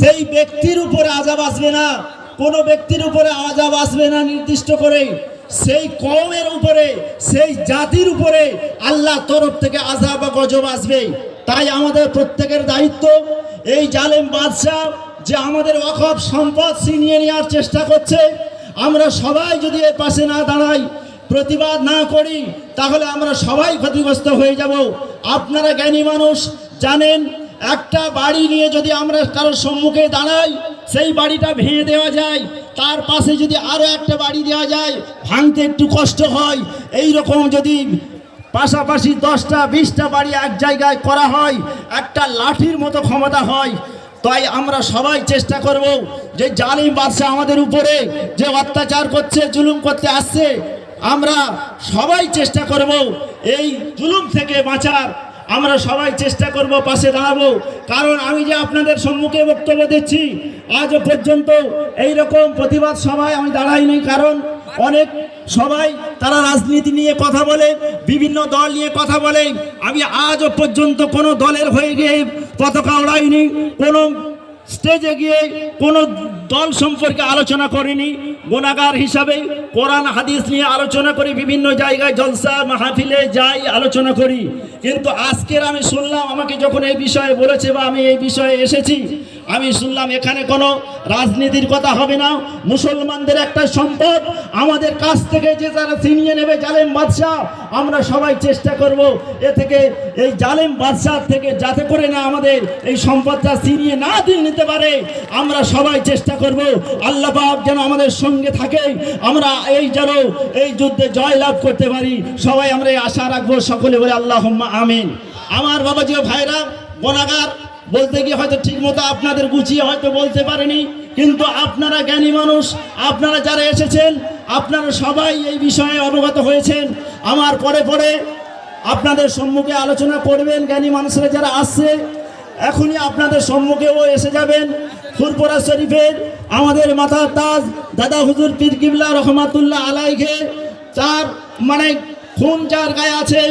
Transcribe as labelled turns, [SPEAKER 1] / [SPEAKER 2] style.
[SPEAKER 1] সেই ব্যক্তির উপরে আজাব আসবে না। কোনো ব্যক্তির উপরে আজাব আসবে না নির্দিষ্ট করে। সেই কমের উপরে, সেই জাতির উপরে আল্লাহ তরফ থেকে আজাব বা গজব আসবে। তাই আমাদের প্রত্যেকের দায়িত্ব এই জালেম বাদশাহ যে আমাদের অকপ সম্পদ ছিনিয়ে নেওয়ার চেষ্টা করছে। আমরা সবাই যদি এর পাশে না দাঁড়াই, প্রতিবাদ না করি, তাহলে আমরা সবাই ক্ষতিগ্রস্ত হয়ে যাব। আপনারা জ্ঞানী মানুষ, জানেন একটা বাড়ি নিয়ে যদি আমরা কারোর সম্মুখে দাঁড়াই, সেই বাড়িটা ভেঙে দেওয়া যায়। তার পাশে যদি আরও একটা বাড়ি দেওয়া যায়, ভাঙতে একটু কষ্ট হয়। এই রকম যদি পাশাপাশি দশটা, বিশটা বাড়ি এক জায়গায় করা হয়, একটা লাঠির মতো ক্ষমতা হয়। তাই আমরা সবাই চেষ্টা করব যে জালিম বাদশাহ আমাদের উপরে যে অত্যাচার করছে, জুলুম করতে আসছে, আমরা সবাই চেষ্টা করব এই জুলুম থেকে বাঁচার। আমরা সবাই চেষ্টা করব পাশে দাঁড়াবো। কারণ আমি যে আপনাদের সম্মুখে বক্তব্য দিচ্ছি আজ পর্যন্ত এই রকম প্রতিবাদ সভায় আমি দাঁড়াইনি। কারণ অনেক সবাই তারা রাজনীতি নিয়ে কথা বলে, বিভিন্ন দল নিয়ে কথা বলে। আমি আজও পর্যন্ত কোনো দলের হয়ে গিয়ে পতাকা ওড়াইনি কোনো স্টেজে গিয়ে কোনো দল সম্পর্কে আলোচনা করিনি। গোনাগার হিসাবে কোরআন, হাদিস নিয়ে আলোচনা করি, বিভিন্ন জায়গায় জলসা, মাহফিলে যাই, আলোচনা করি। কিন্তু আজকের আমি শুনলাম, আমাকে যখন এই বিষয়ে বলেছে বা আমি এই বিষয়ে এসেছি আমি শুনলাম এখানে কোনো রাজনীতির কথা হবে না। মুসলমানদের একটা সম্পদ। আমাদের কাছ থেকে যে যারা ছিনিয়ে নেবে জালেম বাদশাহ, আমরা সবাই চেষ্টা করব এ থেকে এই জালেম বাদশাহ থেকে যাতে করে না আমাদের এই সম্পদটা ছিনিয়ে না দিন নিতে পারে। আমরা সবাই চেষ্টা করব আল্লাহ যেন আমাদের সঙ্গে থাকে। আমরা এই যেন এই যুদ্ধে জয় লাভ করতে পারি। সবাই আমরা এই আশা রাখব সকলে বলে আল্লাহ আমিন। আমার বাবাজি ও ভাইরা, গোনাগার বলতে গিয়ে হয়তো ঠিক মতো আপনাদের গুছিয়ে হয়তো বলতে পারেনি, কিন্তু আপনারা জ্ঞানী মানুষ, আপনারা যারা এসেছেন, আপনারা সবাই এই বিষয়ে অবগত হয়েছেন। আমার পরে পরে আপনাদের সম্মুখে আলোচনা করবেন, জ্ঞানী মানুষরা যারা আসছে, এখনই আপনাদের সম্মুখেও এসে যাবেন। ফুরপুরা শরীফের আমাদের মাথা তাজ, দাদা হুজুর পীর কিবলা রহমাতুল্লাহ আলাইকে তার মানে খুন যার গায়ে আছে